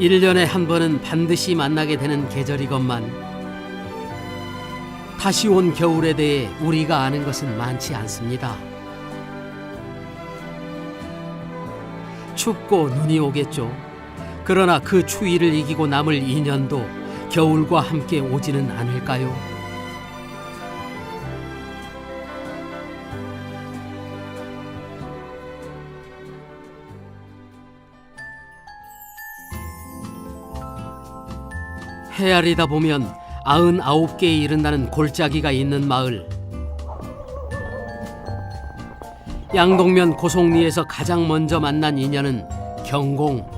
일년에 한 번은 반드시 만나게 되는 계절이건만 다시 온 겨울에 대해 우리가 아는 것은 많지 않습니다. 춥고 눈이 오겠죠. 그러나 그 추위를 이기고 남을 인연도 겨울과 함께 오지는 않을까요? 헤아리다 보면 아흔 아홉 개에 이른다는 골짜기가 있는 마을. 양동면 고속리에서 가장 먼저 만난 인연은 경공.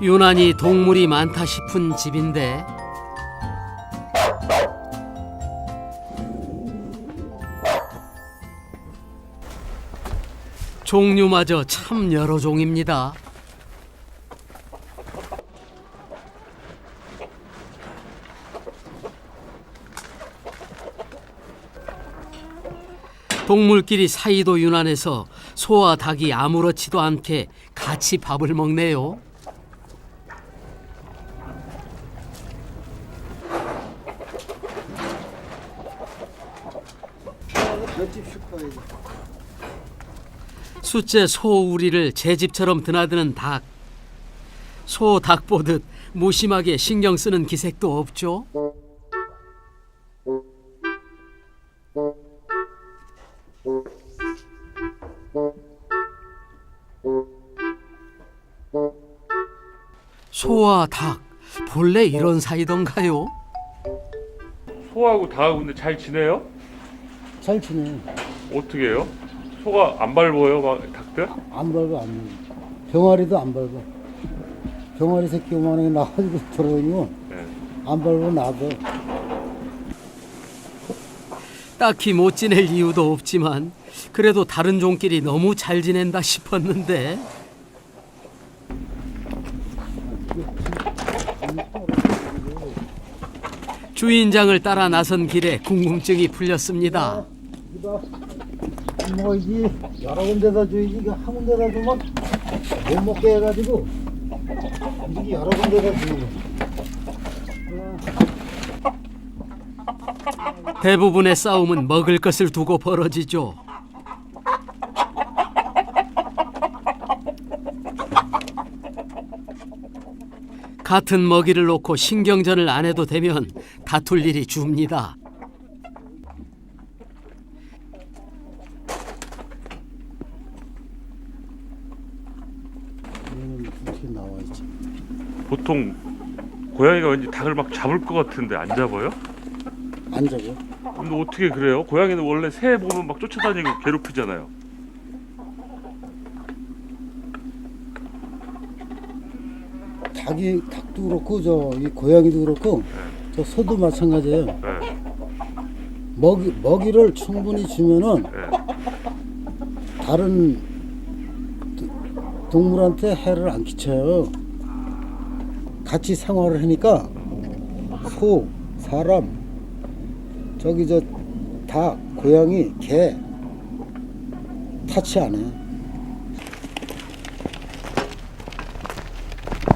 유난히 동물이 많다 싶은 집인데 종류마저 참 여러 종입니다. 동물끼리 사이도 유난해서 소와 닭이 아무렇지도 않게 같이 밥을 먹네요. 몇집 슈퍼야지. 숫째 소우리를 제 집처럼 드나드는 닭. 소 닭 보듯 무심하게 신경 쓰는 기색도 없죠. 소와 닭 본래 이런 사이던가요? 소하고 닭하고 근데 잘 지내요? 잘 지내. 어떻게 해요? 소가 안 밟아요, 막 닭들? 안 밟아, 안 밟아. 병아리도 안 밟아. 병아리 새끼 오만하게 나가지고 돌아다니고 네. 안 밟아 놔둬. 딱히 못 지낼 이유도 없지만 그래도 다른 종끼리 너무 잘 지낸다 싶었는데 주인장을 따라 나선 길에 궁금증이 풀렸습니다. 이거 안 먹어야지. 여러 군데다 줘야지. 이거 한 군데다 주면 못 먹게 해가지고 이게 여러 군데다 주는 거. 대부분의 싸움은 먹을 것을 두고 벌어지죠. 같은 먹이를 놓고 신경전을 안 해도 되면 다툴 일이 줍니다. 얘는 이렇게 나와있지. 보통 고양이가 왠지 닭을 막 잡을 것 같은데 안 잡아요? 안 잡아. 근데 어떻게 그래요? 고양이는 원래 새 보면 막 쫓아다니고 괴롭히잖아요. 닭이 닭도 그렇고 저 이 고양이도 그렇고 저 소도 마찬가지예요. 네, 먹이 먹이를 충분히 주면은 네. 다른 도- 동물한테 해를 안 끼쳐요. 같이 생활을 하니까 소, 사람, 저기 저 닭, 고양이, 개 타치 안 해.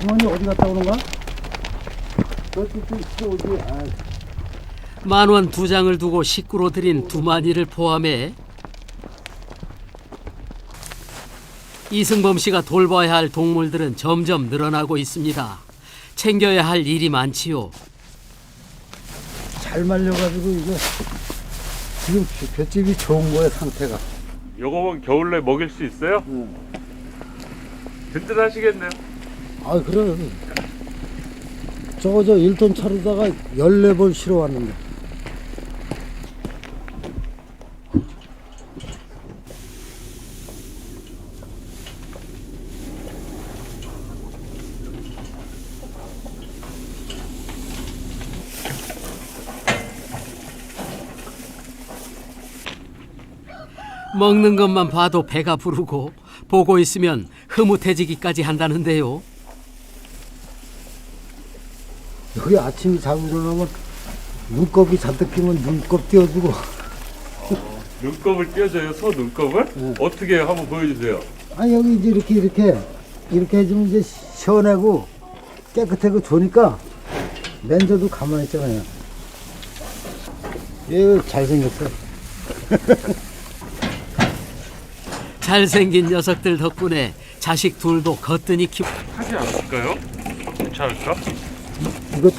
어머니 어디 갔다 오는 거야? 만원 두 장을 두고 식구로 들인 두 마리를 포함해 이승범 씨가 돌봐야 할 동물들은 점점 늘어나고 있습니다. 챙겨야 할 일이 많지요. 잘 말려가지고 이거 지금 볏집이 좋은 거야 상태가. 요거면 겨울에 먹일 수 있어요? 응. 든든하시겠네요. 아 그래 저거 저 1톤 차로다가 14번 실어 왔는데 먹는 것만 봐도 배가 부르고 보고 있으면 흐뭇해지기까지 한다는데요. 여기 아침에 자고 일어나면 눈곱이 잔뜩 끼면 눈곱 띄워주고 눈곱을 띄워줘요 소 눈곱을? 네. 어떻게 해요? 한번 보여주세요 아 여기 이제 이렇게 이렇게 이렇게 해주면 이제 시원하고 깨끗하고 좋으니까 맨저도 가만히 있잖아요. 얘 잘생겼어. 잘생긴 녀석들 덕분에 자식 둘도 거뜬히 키 하지 않을까요? 괜찮을까? 이것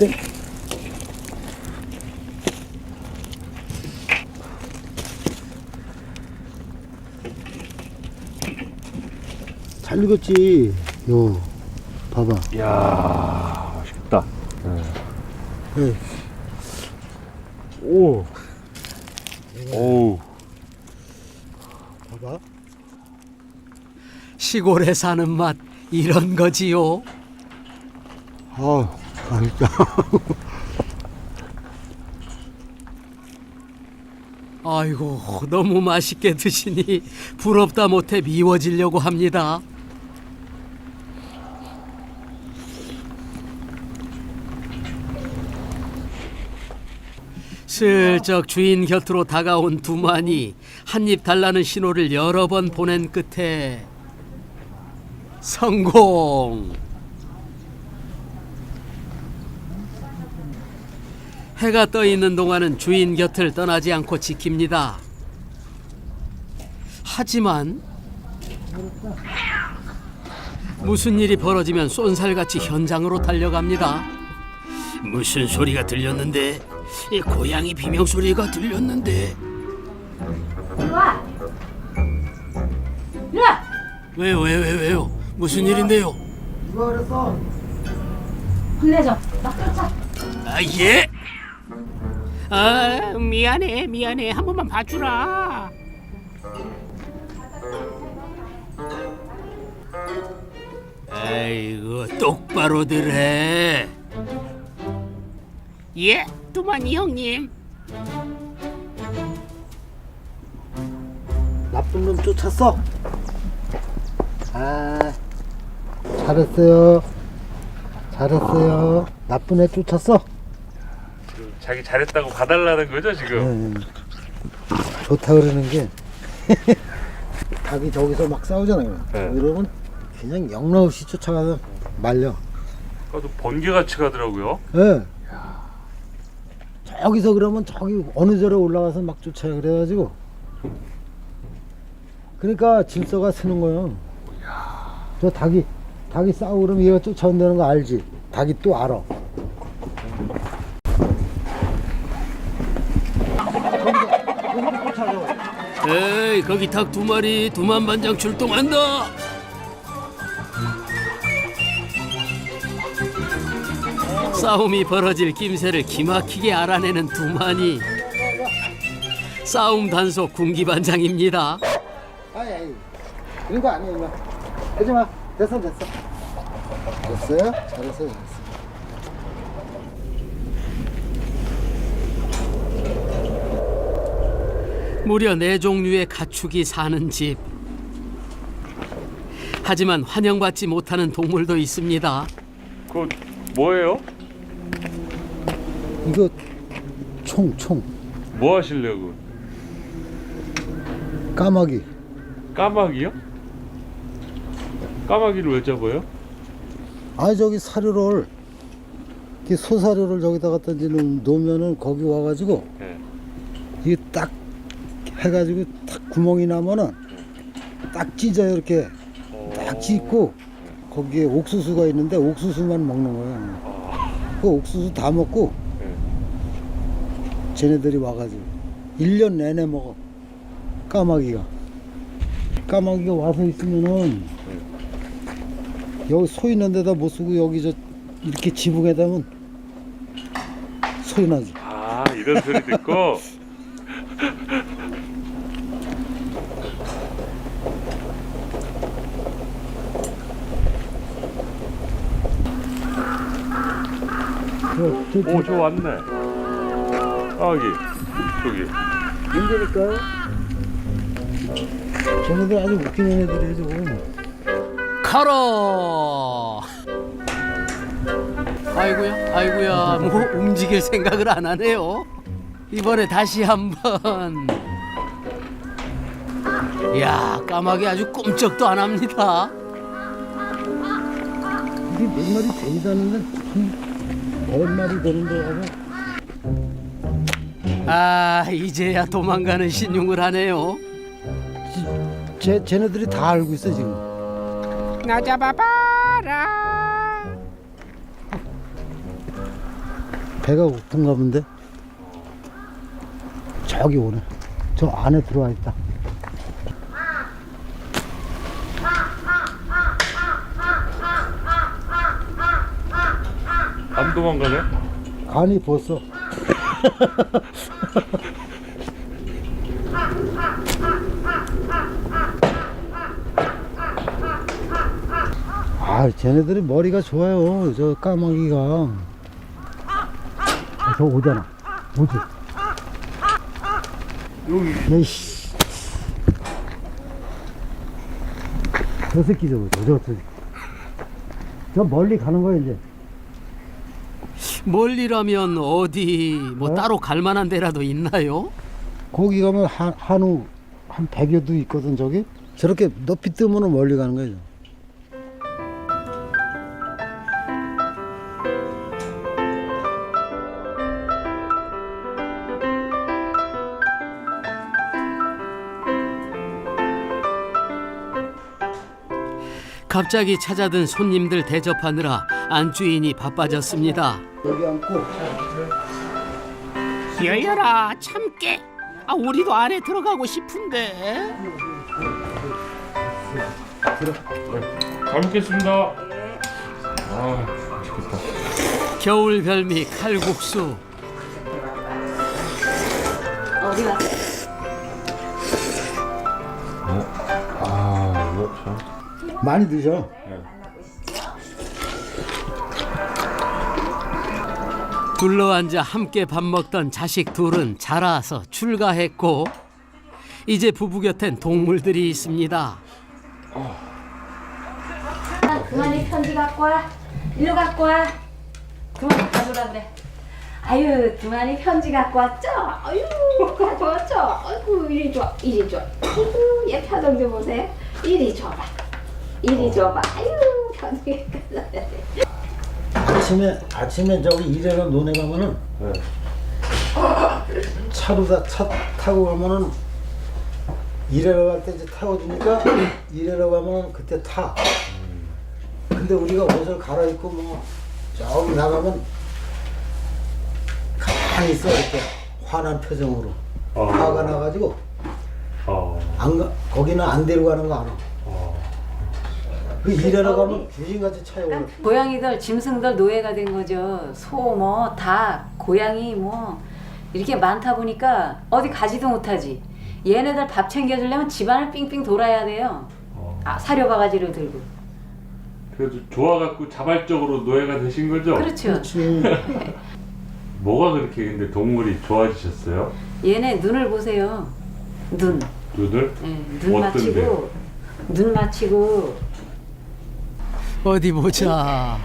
때잘 익었지. 요 봐봐. 이야 맛있겠다 네. 오 오우 봐봐. 시골에 사는 맛 이런 거지요. 아, 맛있다. 아이고 너무 맛있게 드시니 부럽다 못해 미워지려고 합니다. 슬쩍 주인 곁으로 다가온 두만이 한입 달라는 신호를 여러 번 보낸 끝에 성공. 해가 떠 있는 동안은 주인 곁을 떠나지 않고 지킵니다. 하지만 무슨 일이 벌어지면 쏜살같이 현장으로 달려갑니다. 무슨 소리가 들렸는데? 이 고양이 비명 소리가 들렸는데. 일로와. 일로와. 왜요, 왜요, 왜요, 왜요? 무슨 일인데요? 누가 그랬어? 혼내줘. 막 쫓아. 아 예. 아 미안해, 미안해. 한 번만 봐주라. 아이고 똑바로들 해. 예, 두만이 형님. 나쁜 놈 쫓았어. 아, 잘했어요. 잘했어요. 나쁜 애 쫓았어. 자기 잘했다고 봐달라는 거죠 지금? 네. 좋다 그러는 게 닭이 저기서 막 싸우잖아요. 네. 이러면 그냥 영락 없이 쫓아가서 말려. 아까도 번개같이 가더라고요 예. 저기서 그러면 저기 어느 절에 올라가서 막 쫓아요. 그래가지고. 그러니까 질서가 쓰는 거예요. 저 닭이 닭이 싸우고 그러면 얘가 쫓아온다는 거 알지? 닭이 또 알아. 에이 거기 닭 두 마리 두만 반장 출동한다. 싸움이 벌어질 김새를 기막히게 알아내는 두만이 싸움 단속 군기 반장입니다. 아이, 아이. 그런 거 아니에요, 임마. 하지 마. 됐어, 됐어. 됐어요? 잘했어요, 잘했어. 무려 네 종류의 가축이 사는 집. 하지만 환영받지 못하는 동물도 있습니다. 그거 뭐예요? 이거 총, 총. 뭐 하시려고? 까마귀. 까마귀요? 까마귀를 왜 잡아요? 아, 저기 사료를, 이렇게 소사료를 저기다 갖다 놓- 놓으면은 거기 와가지고, 네. 이게 딱 해가지고 딱 구멍이 나면은 딱 찢어요, 이렇게. 딱 찢고, 거기에 옥수수가 있는데 옥수수만 먹는 거야. 그 옥수수 다 먹고, 쟤네들이 와가지고 1년 내내 먹어 까마귀가 까마귀가 와서 있으면은 여기 소 있는 데다 못 쓰고 여기 저 이렇게 지붕에다 하면 소리 나지 아 이런 소리 듣고? 저, 저, 저, 오 저 왔네. 까마귀 저기. 문제니까요? 쟤네들 아주 애들이에요 저거 카로. 아이고야, 아이고야, 뭐 움직일 생각을 안 하네요. 이번에 다시 한번 야 까마귀 아주 꼼짝도 안 합니다. 이게 몇 마리 않는데 몇 마리 되는데 하고 아 이제야 도망가는 신용을 하네요. 쟤, 쟤네들이 다 알고 있어 지금 나 잡아봐라. 배가 고픈가 본데 저기 오네 저 안에 들어와 있다 안 도망가네? 간이 벗어 아 쟤네들이 머리가 좋아요 저 까마귀가. 아, 저 오잖아. 뭐지? 여기. 에이씨. 저 새끼 저거 저, 저, 저, 저 멀리 가는 거야 이제. 멀리라면 어디 뭐 어? 따로 갈 만한 데라도 있나요? 거기 가면 한, 한우 한 100여도 있거든 저기? 저렇게 높이 뜨면 멀리 가는 거죠 갑자기 찾아든 손님들 대접하느라 안주인이 바빠졌습니다. 여기 앉고 열려라 참깨. 아 우리도 안에 들어가고 싶은데. 잘 먹겠습니다. 아 맛있겠다. 겨울 별미 칼국수. 어디 갔어? 아 이거 참. 많이 드셔 둘러앉아 함께 밥 먹던 자식 둘은 자라서 출가했고 이제 부부 곁엔 동물들이 있습니다. 아, 그만이 편지 갖고 와. 일로 갖고 와. 그만 가져라 그래. 아유, 두만이 편지 갖고 왔죠? 아유, 가져왔죠? 아이고, 이리 줘, 이리 줘. 아이고, 얘 표정 좀 보세요. 이리 줘봐. 이리 줘봐. 아유, 갖고 왔네. 아침에 아침에 저기 일해가 논에 가면은 네. 차로다 차 타고 가면은 일하러 갈 때 이제 태워주니까 일하러 가면은 그때 타. 근데 우리가 옷을 갈아입고 뭐 저기 나가면 가만히 있어 이렇게 화난 표정으로 어. 화가 나가지고 어. 안 가, 거기는 안 데려가는 거 알아. 어. 그 일하러 가면 귀신같이 차에 올라. 고양이들 짐승들 노예가 된 거죠. 소, 뭐, 닭, 고양이 뭐 이렇게 많다 보니까 어디 가지도 못하지. 얘네들 밥 챙겨주려면 집안을 삥삥 돌아야 돼요. 어. 아, 사료 바가지를 들고. 그래도 좋아갖고 자발적으로 노예가 되신 거죠? 그렇죠. 뭐가 그렇게 근데 동물이 좋아지셨어요? 얘네 눈을 보세요. 눈. 눈을? 예, 눈 어떤데? 맞히고 눈 맞히고 어디 보자.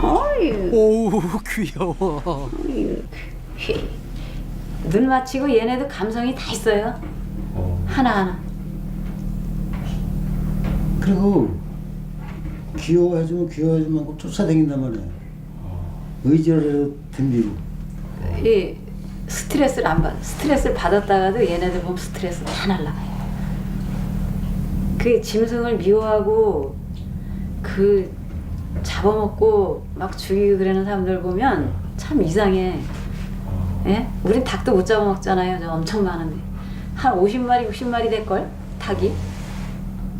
어유. 오우 귀여워. 눈 맞히고 얘네도 감성이 다 있어요. 어. 하나하나. 그리고 귀여워해주면 귀여워해주면 하고 쫓아다닌단 말이야. 의지를 덤비고. 이 스트레스를 안 받아. 스트레스를 받았다가도 얘네들 보면 스트레스 다 날라가요. 그 짐승을 미워하고 그 잡아먹고 막 죽이고 그러는 사람들 보면 참 이상해. 예? 우린 닭도 못 잡아먹잖아요. 저 엄청 많은데. 한 50마리, 60마리 될걸? 닭이?